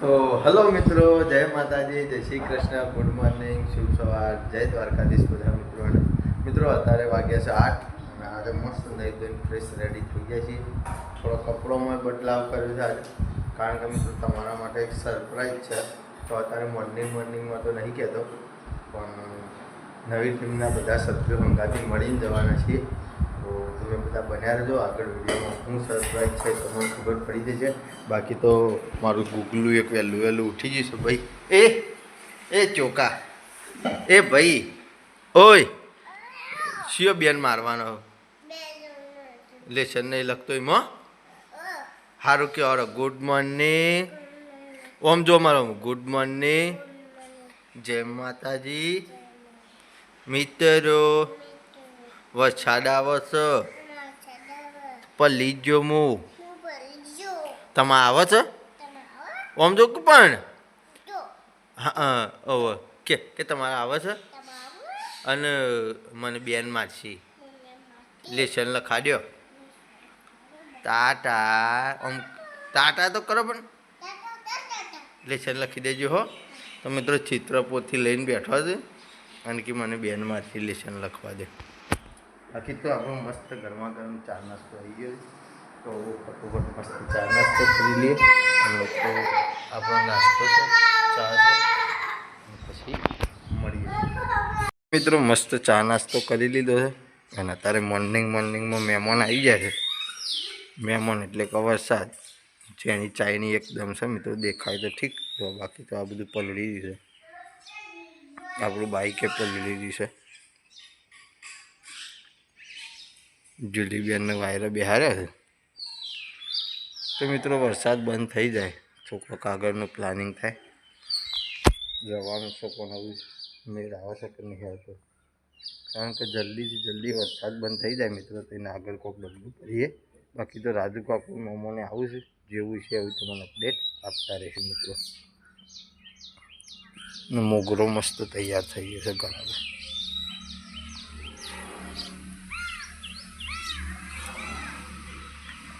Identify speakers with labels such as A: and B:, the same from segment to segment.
A: તો હલો મિત્રો, જય માતાજી, જય શ્રી કૃષ્ણ ગુડ મોર્નિંગ શુભ સવાર, જય દ્વારકાધીશ બધા મિત્રોને મિત્રો, અત્યારે વાગ્યા છે આઠ, અને આજે મસ્ત નહીં ધોઈને ફ્રેશ રેડી થઈ ગયા છીએ. થોડો કપડોમાં બદલાવ કર્યો છે આજે, કારણ કે મિત્રો, તમારા માટે એક સરપ્રાઈઝ છે. તો અત્યારે મોર્નિંગ મોર્નિંગમાં તો નહીં કહેતો, પણ નવી ટીમના બધા સભ્યો હંગાથી મળીને જવાના છીએ. તો તમે બધા બન્યા રહેજો. આગળ વિડીયોમાં શું સરપ્રાઈઝ છે તમને ખબર પડી જશે બાકી તો મારું ગુગલું એક વહેલું વહેલું ઉઠી જશે ભાઈ, એ એ ચોકા, એ ભાઈ, ઓય, શિયો બેન મારવાનો. લે ચેન્નઈ લખતો એમાં સારું કે ઓર ગુડ મોર્નિંગ ઓમ જો મારો. ગુડ મોર્નિંગ જય માતાજી. મિત્રો વરસાદ આવે છે પલ્લી જો હું તમે આવે છે ઓમ જો પણ? હા ઓવે કે કે તમારે આવે છે અને મને બેન મારશી. લેશન લખાડ્યો. ટાટા, ઓમ, ટાટા તો કરો પણ. લેશન લખી દેજો હો. તો મિત્રો ચિત્રપોથી લઈને બેઠો છે. અને કે મને બેન મારથી લેશન લખવા દે. બાકી તો આપણો મસ્ત ગરમા ગરમ ચા નાસ્તો આવી ગયો તો ફટોફટ મસ્ત ચા નાસ્તો કરી લઈએ. તો આપણો નાસ્તો છે, ચા છે. પછી મળીએ. મિત્રો મસ્ત ચા નાસ્તો કરી લીધો છે. અને અત્યારે મોર્નિંગ મોર્નિંગમાં મહેમાન આવી જાય છે. મહેમાન એટલે કે વરસાદ જેની ચાયની એકદમ છે મિત્રો, દેખાય તો ઠીક. તો બાકી તો આ બધું પલળી છે. આપણું બાઈકે પલળી છે. જુલીબેનને વાયરા બિહાર્યા છે. તો મિત્રો, વરસાદ બંધ થઈ જાય. છોકરો કાગળનું પ્લાનિંગ થાય. જવાનું છોકરોનો મેળ આવે છે કે નહીં આવતો. કારણ કે જલ્દીથી જલ્દી વરસાદ બંધ થઈ જાય મિત્રો, તો એને આગળ કોઈક બદલું કરીએ. બાકી તો રાજુ કાકુ, મોમોને આવું છે. જેવું છે એવું તમને અપડેટ આપતા રહેશે મિત્રો. મોગરો મસ્ત તૈયાર થઈ ગયો છે ઘણા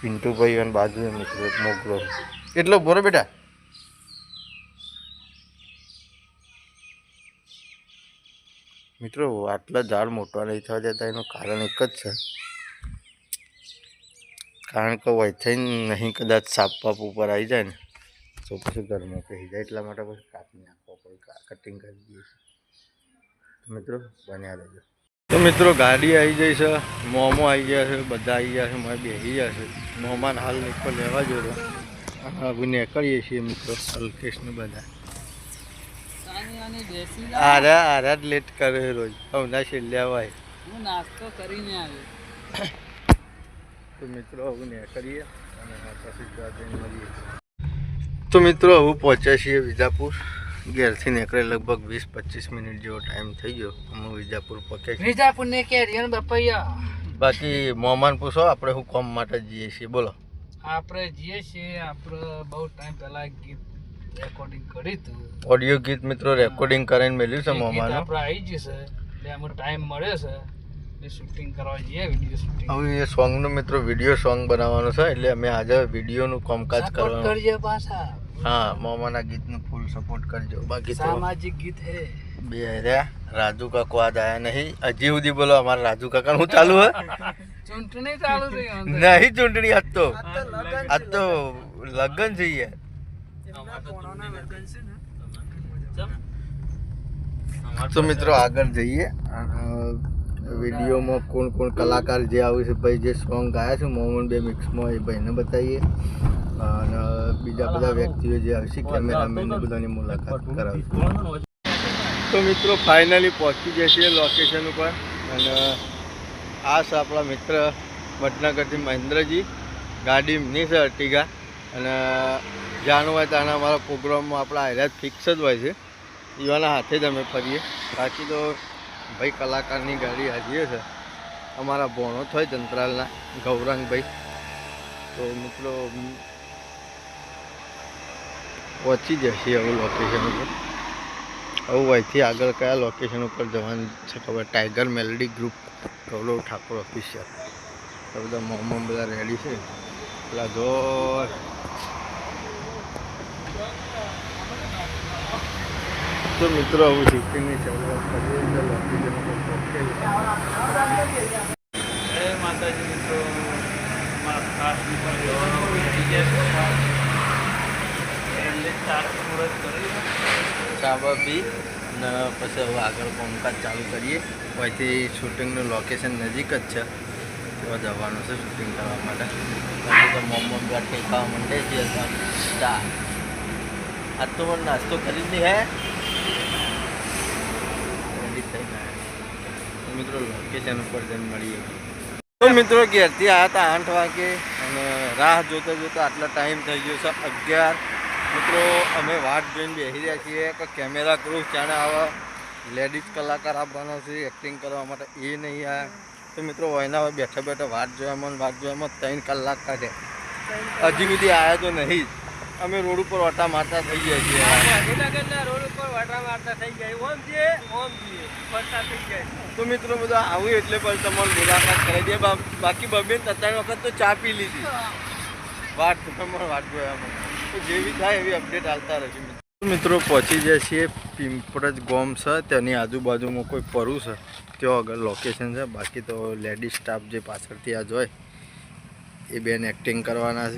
A: પિન્ટુભાઈ અને બાજુ મિત્રો મોગરો. એટલો બોરો બેટા. મિત્રો આટલા ઝાડ મોટા નહીં થવા જતા એનું કારણ એક જ છે. કારણ કે વૈથઈ નહીં કદાચ સાપ પાપ ઉપર આવી જાય ને તો પછી ઘરમાં કહી જાય. એટલા માટે પછી કાપી નાખવો પડે કટિંગ કરી દઈએ. મિત્રો બન્યા રહેજો. તો મિત્રો ગાડી આવી ગઈ છે મોમો આવી ગયા છે બધા આવી ગયા છે મારે બેસી ગયા છે. મોમાન હાલ નીકળ લેવા જોડો હવે નીકળીએ છીએ મિત્રો અલ્કેશને બધા. આરા આરા જ લેટ કરે રોજ. હમણાં છેલ્લે આવાય
B: હું નાસ્તો કરીને આવ્યો.
A: તો મિત્રો હવે નીકળીએ અને પછી જઈને મળીએ. તો મિત્રો હવે પહોંચ્યા છીએ વિજાપુર. ઘેરથી નીકળે લગભગ વીસ પચીસ મિનિટ જેવો ટાઈમ થઈ ગયો. હું વિજાપુર પકે
B: વિજાપુર ને કેરિયન બપૈયા?
A: બાકી મોમાન પૂછો આપણે હું કોમ માટે જઈએ છીએ બોલો.
B: આપણે જઈએ છીએ આપણે બહુ ટાઈમ પહેલા ગીત રેકોર્ડિંગ કરી હતું.
A: ઓડિયો ગીત મિત્રો રેકોર્ડિંગ કરીને મેલ્યું છે મોમાન
B: આપણે આવી જશે એટલે અમને ટાઈમ મળે છે. શૂટિંગ કરવા જઈએ વીડિયો શૂટિંગ
A: હવે એ સોંગનું મિત્રો વીડિયો સોંગ બનાવવાનું છે એટલે અમે આજે વિડીયોનું કામકાજ કરવાનું.
B: કરીએ પાછા.
A: હા મોમાના ગીતનું ફૂલ સપોર્ટ કરજો. બાકી તો
B: સામાજિક ગીત હે.
A: બે રહ્યા રાજુ કાકો આ આયા નહીં. હજી સુધી બોલો અમારા રાજુ કાકા નું ચાલુ હે?
B: ચૂંટણી ચાલુ થઈ અંદર.
A: નહીં ચૂંટણી આજ તો આજ તો લગ્ન છે. યાર. તો મિત્રો આગળ જઈએ. વિડીયોમાં કોણ કોણ કલાકાર જે આવ્યું છે ભાઈ જે સોંગ ગાયા છે મોહન બે મિક્સમાં એ ભાઈને બતાવીએ. અને બીજા બધા વ્યક્તિઓ જે આવશે કેમેરામેન બધાની મુલાકાત કરાવી તો મિત્રો ફાઇનલી પહોંચી ગયા છીએ લોકેશન ઉપર. અને આ છે આપણા મિત્ર વડનગરથી મહેન્દ્રજી. ગાડી એમની છે અર્ટિગા. અને જાણવું હોય ત્યાંના અમારા પ્રોગ્રામમાં આપણા હાઈલાઇટ ફિક્સ જ હોય છે. એવાના હાથે જ અમે ફરીએ. બાકી તો ભાઈ કલાકારની ગાડી હાજીએ છે. અમારા ભોણો થાય જંત્રાલના ગૌરાંગભાઈ. તો મિત્રો પહોંચી જશે હવે લોકેશન ઉપર. હવે અહીંથી આગળ કયા લોકેશન ઉપર જવાનું છે ખબર? Tiger Meldi group Gaurav Thakor official તો બધા મોમો બધા રેડી છે? પેલા જોર. તો મિત્રો હવે શૂટિંગની શરૂઆત.
B: માતાજી મિત્રો. મારા ખાસ મિત્રો જવાનો થઈ ગયા છે એટલે ચાર મુહૂર્ત કરી
A: ચાવા પી અને પછી હવે આગળ કોમકાજ ચાલુ કરીએ. અહીંથી શૂટિંગનું લોકેશન નજીક જ છે. ત્યાં જવાનું છે શૂટિંગ કરવા માટે. પછી તો મોમો ગાંઠી ખાવા માંડે છે ચા. આજ તો મને નાસ્તો કરી દે હે? મિત્રો લોકેશન ઉપર જઈને મળીએ. તો મિત્રો, ઘેરથી આવ્યા હતા આઠ વાગે અને રાહ જોતા જોતા આટલા ટાઈમ થઈ ગયો છે અગિયાર મિત્રો અમે વાટ જોઈને બેસી રહ્યા છીએ કે કેમેરા ક્રૂ ચાણે આવે? લેડીઝ કલાકાર આવવાનો છે એક્ટિંગ કરવા માટે એ નહીં આવે. તો મિત્રો વયના હોય બેઠા બેઠા વાટ જોવામાં વાત વાટ જોવામાં ત્રણ કલાક કાઢે. હજી સુધી આવ્યા તો નહીં. અમે રોડ ઉપર ઓટા મારતા થઈ ગયા છીએ.
B: રોડ ઉપર વાટા મારતા થઈ ગયા. ઓમ ફરતા થઈ ગયા.
A: તો મિત્રો બધા આવું એટલે પણ તમારું મુલાકાત કરી દે. બાકી બબે ત્રણ વખત તો ચા પી લીધી. વાટ જોવામાં વાટ જોવામાં તો જેવી થાય એવી અપડેટ આવતા મિત્રો. પહોંચી જાય છીએ પિંપળજ ગોમ છે. તેની આજુબાજુમાં કોઈ પરું છે? ત્યાં આગળ લોકેશન છે. બાકી તો લેડીઝ સ્ટાફ જે પાછળથી આ જોય, એ બેન એક્ટિંગ કરવાના છે.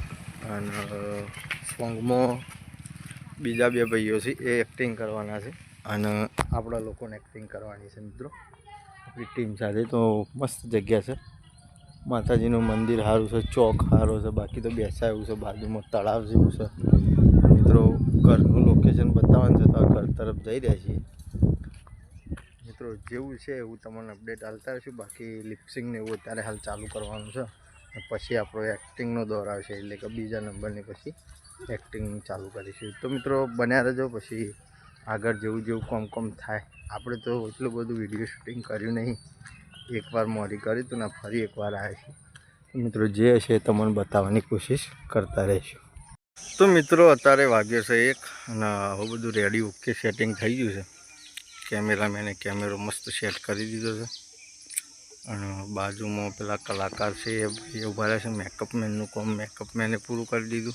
A: અને સોંગમાં બીજા બે ભાઈઓ છે, એ એક્ટિંગ કરવાના છે. અને આપણા લોકોને એક્ટિંગ કરવાની છે મિત્રો. આપણી ટીમ સાથે તો મસ્ત જગ્યા છે. માતાજીનું મંદિર સારું છે, ચોક સારો છે, બાકી તો બેસાય એવું છે, બાજુમાં તળાવ જેવું છે. મિત્રો, ઘરનું લોકેશન બતાવવાનું છે તો ઘર તરફ જઈ રહ્યા છીએ. મિત્રો, જેવું છે એવું તમને અપડેટ હાલતા રહીશું. બાકી લિપસિંગ ને એવું અત્યારે હાલ ચાલુ કરવાનું છે. પછી આપણો એક્ટિંગનો દોર આવશે, એટલે કે બીજા નંબરની પછી એક્ટિંગ ચાલુ કરીશું. તો મિત્રો, બન્યા રહેજો, પછી આગળ જેવું જેવું કોમ કોમ થાય. આપણે તો એટલું બધું વીડિયો શૂટિંગ કર્યું નહીં. એકવાર મોડી કરી હતું ને ફરી એકવાર આવ્યા છે. મિત્રો જે હશે તમને બતાવવાની કોશિશ કરતા રહીશું. તો મિત્રો અત્યારે વાગ્યો છે એક અને હવે બધું રેડી ઓકે સેટિંગ થઈ ગયું છે. કેમેરામેને કેમેરો મસ્ત સેટ કરી દીધો છે. અને બાજુમાં પેલા કલાકાર છે એ ઊભા રહ્યા છે. મેકઅપમેનનું કામ મેકઅપમેને પૂરું કરી દીધું.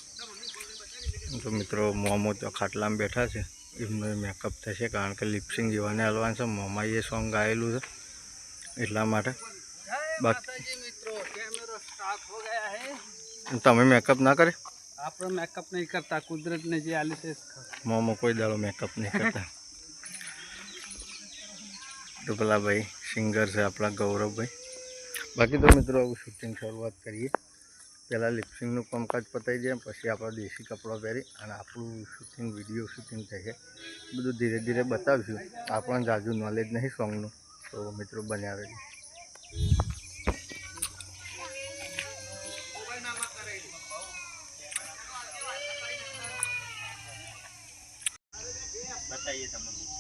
A: તો મિત્રો મોમો તો ખાટલામાં બેઠા છે. એમનો મેકઅપ થશે કારણ કે લિપસિંગ જીવાને હલવાનું છે. મોમાં એ સોંગ ગાયેલું છે. એટલા માટે. બાકી તમે મેકઅપ ના કરે
B: આપણે મેકઅપ નહીં કરતા કુદરતને જે આલી છે
A: મોમો કોઈ દાડો મેકઅપ નહીં કરતા. તો પેલા ભાઈ સિંગર છે આપણા ગૌરવભાઈ. બાકી તો મિત્રો આવું શૂટિંગ શરૂઆત કરીએ. પહેલાં લિપસિંગનું કામકાજ પતાવી દઈએ પછી આપણા દેશી કપડાં પહેરી અને આપણું શૂટિંગ વીડિયો શૂટિંગ થશે બધું ધીરે ધીરે બતાવીશું. આપણને જાજુ નોલેજ નહીં સોંગનું તો મિત્રો આવે બતાવીએ તમને.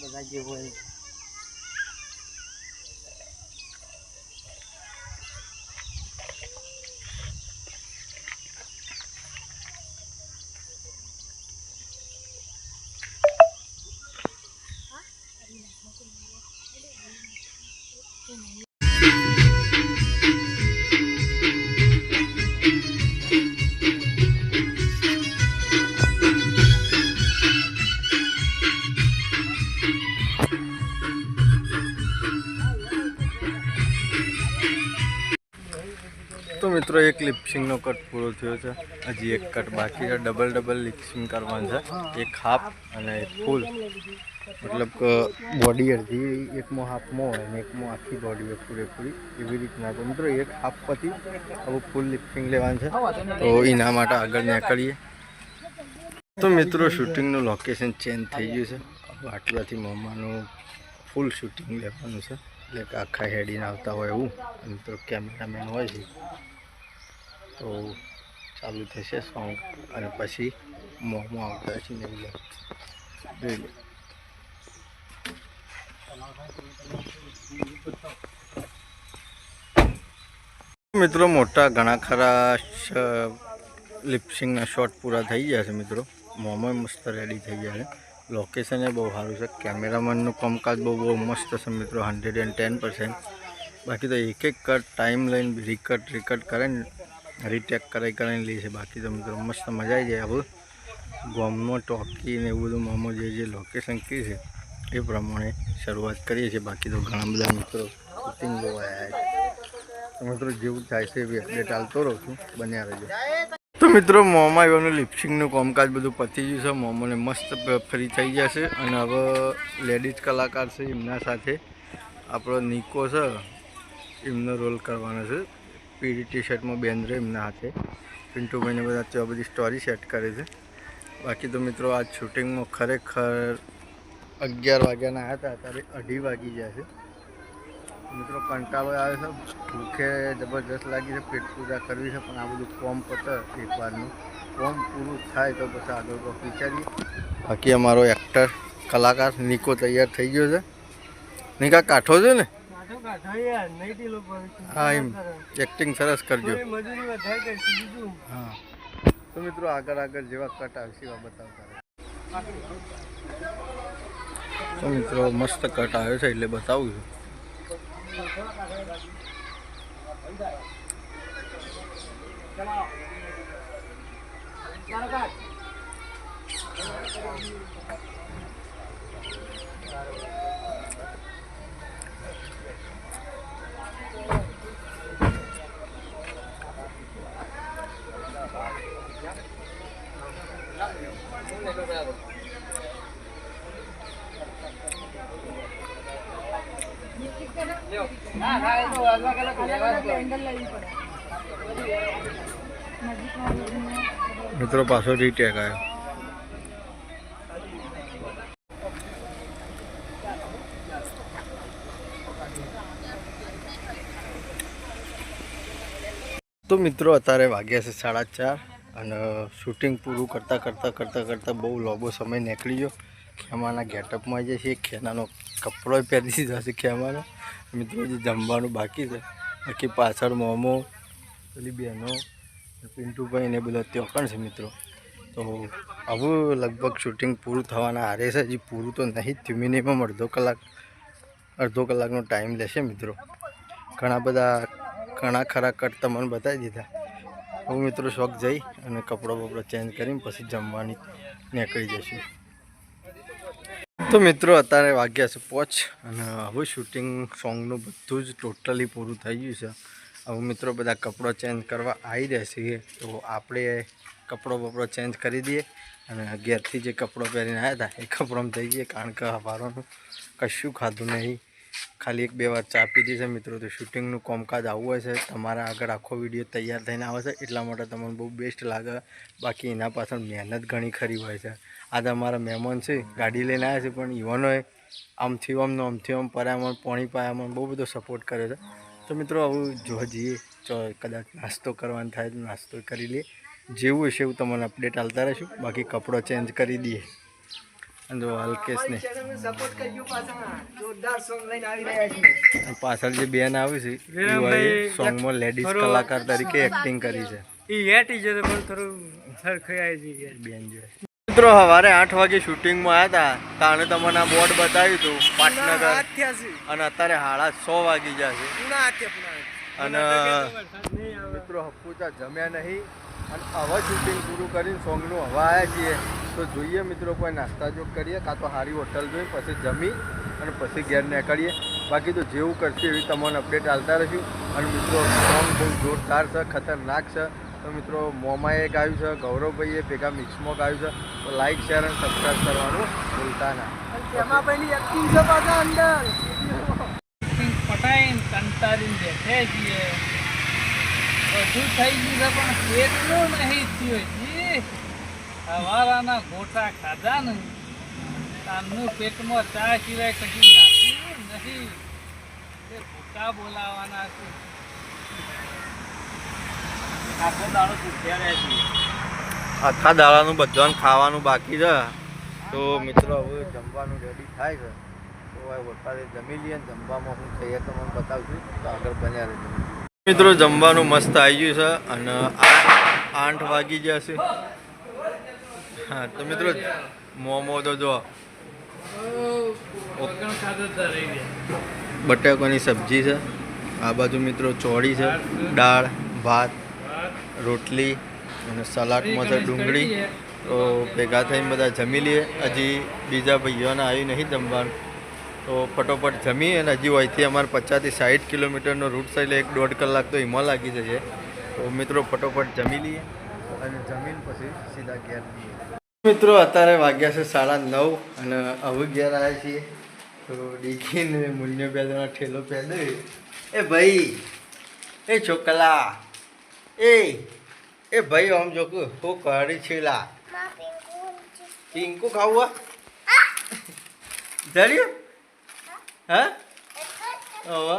A: બધા જે હોય. તો મિત્રો એક લિપસિંગનો કટ પૂરો થયો છે. હજી એક કટ બાકી છે. ડબલ ડબલ લિપસિંગ કરવાનું છે. એક હાફ અને એક ફૂલ મતલબ કે બોડી અડધી, એકમાં હાફમાં અને એકમાં આખી બોડી પૂરેપૂરી એવી રીતના તો મિત્રો એક હાફ પછી આવું ફૂલ લિપસિંગ લેવાનું છે. તો એના માટે આગળ નીકળીએ. તો મિત્રો શૂટિંગનું લોકેશન ચેન્જ થઈ ગયું છે. આટલાથી મમ્માનું ફૂલ શૂટિંગ લેવાનું છે. એટલે આખા હેડીને આવતા હોય એવું. મિત્રો કેમેરામેન હોય છે. તો ચાલુ થશે સોંગ. અને પછી મોંમાં આવતા છે જોઈ લો મિત્રો, મોટા ઘણા ખરા લિપસિંગના શોટ પૂરા થઈ ગયા છે મિત્રો. મોમો મસ્ત રેડી થઈ ગયા છે. લોકેશન એ બહુ સારું છે. કેમેરામેનનું કામકાજ બહુ બહુ મસ્ત છે મિત્રો. હંડ્રેડ એન્ડ ટેન પર્સન્ટ બાકી તો એક એક કટ ટાઈમ લઈને રિકટ રિકટ કરે ને રીટેક કરાવી લે છે. બાકી તો મિત્રો મસ્ત મજા આવી જાય હવે ગોમમાં ટોકી ને એવું બધું મોમો જે જે લોકેશન કી છે, એ પ્રમાણે શરૂઆત કરીએ છીએ. બાકી તો ઘણા બધા મિત્રો શૂટિંગ જોવા આવ્યા છે. મિત્રો જેવું થાય છે એવી અપડેટ ચાલતો રહું છું. બન્યા રહેજો. તો મિત્રો મોમાં એવાનું લિપસિંગનું કામકાજ બધું પતી ગયું છે. મોમોને મસ્ત ફ્રી થઈ જશે અને હવે લેડીઝ કલાકાર છે એમના સાથે આપણો નિકો છે. એમનો રોલ કરવાનો છે. પીળી ટી શર્ટમાં બેન રહે એમના હાથે. પિન્ટુભાઈને બધા ત્યાં બધી સ્ટોરી સેટ કરે છે. બાકી તો મિત્રો આ શૂટિંગમાં ખરેખર અગિયાર વાગ્યાના આવ્યા હતા, અત્યારે અઢી વાગી જાય છે. મિત્રો કંટાળો આવે છે. ભૂખે જબરજસ્ત લાગી છે, પેટ પૂજા કરવી છે, પણ આ બધું ફોર્મ પતે એક વારનું કોમ પૂરું થાય તો પછી આગળ તો વિચારીએ. બાકી અમારો એક્ટર કલાકાર નિકો તૈયાર થઈ ગયો છે. નિકા કાઠો છે ને? હા એમ. એક્ટિંગ સરસ કરજો. હા. તો મિત્રો આગળ આગળ જેવા કટ આવશે એવા બતાવતા તો મિત્રો મસ્ત કટ આવ્યો છે એટલે બતાવું છું. મિત્રો, પાછો રીટેક આવ્યો. તો મિત્રો, અત્યારે વાગ્યા છે સાડા ચાર અને શૂટિંગ પૂરું કરતાં કરતાં કરતાં કરતાં બહુ લાંબો સમય નીકળી ગયો. ખેમાના ગેટઅપમાં જે છે ખેનાનો કપડો પહેરી દીધો છે ખેમાનો. મિત્રો જે જમવાનું બાકી છે. બાકી પાછળ મોમો, પેલી બહેનો, પિન્ટુભાઈ ને બધા ત્યાં છે મિત્રો. તો આવું લગભગ શૂટિંગ પૂરું થવાના હારે છે. હજી પૂરું તો નહીં થયું. મિનિમમ અડધો કલાક, અડધો કલાકનો ટાઈમ લેશે મિત્રો. ઘણા બધા, ઘણા ખરા કટ તમને બતાવી દીધા. હું મિત્રો, શોખ જઈ અને કપડો બપડો ચેન્જ કરીને પછી જમવાની નીકળી જશું તો મિત્રો, અત્યારે વાગ્યા છે પોચ અને હવે શૂટિંગ સોંગનું બધું જ ટોટલી પૂરું થઈ ગયું છે. હવે મિત્રો, બધા કપડો ચેન્જ કરવા આવી રહેશે તો આપણે કપડો બપડો ચેન્જ કરી દઈએ અને ઘેરથી જે કપડો પહેરીને આવ્યા હતા, એ કપડામાં થઈ જઈએ. કારણ કે હવારોનું કશું ખાધું નહીં. ખાલી એક બે વાર ચા પીધી છે. મિત્રો, તો શૂટિંગનું કામકાજ આવું હશે તમારા આગળ આખો વીડિયો તૈયાર થઈને આવે છે. એટલા માટે તમને બહુ બેસ્ટ લાગે. બાકી એના પાછળ મહેનત ઘણી ખરી હોય છે. આજે અમારા મહેમાન છે. ગાડી લઈને આવ્યા છે, પણ યુવાનોએ આમથી આમ ને આમથી આમ પરામણ, પોણી પાયામણ બહુ બધો સપોર્ટ કર્યો છે. તો મિત્રો, આવું જોવા જઈએ ચો કદાચ નાસ્તો કરવાનો થાય તો નાસ્તો કરી લઈએ. જેવું હશે એવું તમને અપડેટ આવતા રહીશું. બાકી કપડો ચેન્જ કરી દઈએ. જો પાછળ જે બેન આવી છે
B: વિરમભાઈ
A: સોંગમાં લેડીઝ કલાકાર તરીકે એક્ટિંગ કરી છે.
B: એ હેટી છે પણ થોડું સરખાઈ
A: બેન મિત્રો સવારે આઠ વાગે શૂટિંગમાં આવ્યા હતા તાણે તમને આ બોર્ડ બતાવ્યું હતું પાટનગર. અને અત્યારે સાડા સો વાગી જશે અને મિત્રો હપ્પુચા જમ્યા નહીં. અને હવે શૂટિંગ પૂરું કરીને સોંગનું હવા આવ્યા છીએ. તો જોઈએ મિત્રો કોઈ નાસ્તા જો કરીએ કાં તો સારી હોટલ જોઈ પછી જમી અને પછી ઘેર નીકળીએ. બાકી તો જેવું કરશે એવી તમને અપડેટ આવતા રહીશું. અને મિત્રો સોંગ બહુ જોરદાર છે ખતરનાક છે. તો મિત્રો મોમાએ એક આવ્યું છે ગૌરવભાઈએ ભેગા મિક્સમાં આવ્યું છે. તો લાઈક શેર અને સબસ્ક્રાઈબ કરવાનું ભૂલતા ના.
B: પટાઈને કંટાળીને બેઠે છીએ. બધું થઈ ગયું છે, પણ કેટલું નહીં થયું. જી હવારાના ગોટા ખાધા ને તારનું પેટમાં ચા સિવાય કશું નાખ્યું નહીં. એ ગોટા બોલાવાના છે. આખો દાડો છે.
A: આખા દાડાનું બધાને ખાવાનું બાકી છે. તો મિત્રો, હવે જમવાનું રેડી થાય છે. તો વરસાદે જમી લઈએ જમવામાં હું થઈએ તમને છું. તો આગળ બન્યા રહેજો. મિત્રો, જમવાનું મસ્ત આવી ગયું છે અને આઠ વાગી ગયા છે. હા, તો મિત્રો, મોમો તો જો બટાકાની સબ્જી છે. આ બાજુ મિત્રો ચોળી છે, દાળ, ભાત, રોટલી અને સલાડમાં છે ડુંગળી. તો ભેગા થઈને બધા જમી લઈએ. હજી બીજા ભાઈઓને આવી નહીં જમવાનું. તો ફટોફટ જમી અને હજી અહીંથી અમારે પચાસથી સાઠ કિલોમીટરનો રૂટ છે એટલે એક દોઢ કલાક તો એમાં લાગી જશે. તો મિત્રો ફટોફટ જમી લઈએ અને જમીન પછી સીધા ઘેર મિત્રો અત્યારે વાગ્યા છે સાડા નવ અને હવે ઘેર આવ્યા છીએ. તો ડીકીને મૂલ્ય બે જણા ઠેલો પહેલો એ ભાઈ એ છોકલા એ એ ભાઈ આમ જોકું હું કરી છેલા. પિંકુ ખાવું જડ્યું હા? હવે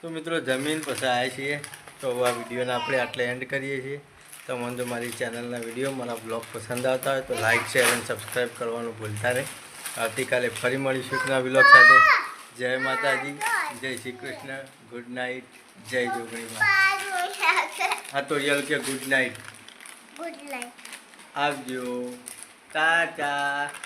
A: તો મિત્રો જમીન પછી આવ્યા છીએ. તો આ વિડીયોને આપણે આટલે એન્ડ કરીએ છીએ. તમને જો મારી ચેનલના વીડિયો મારા બ્લોગ પસંદ આવતા હોય તો લાઇક શેર અને સબસ્ક્રાઈબ કરવાનું ભૂલતા નહીં. આવતીકાલે ફરી મળીશું એક બ્લોગ સાથે. જય માતાજી. જય શ્રી કૃષ્ણ. ગુડ નાઇટ જય જોગણી હા તો રિયલ કે ગુડ નાઇટ
C: ગુડ નાઇટ
A: આવજો. ટાટા.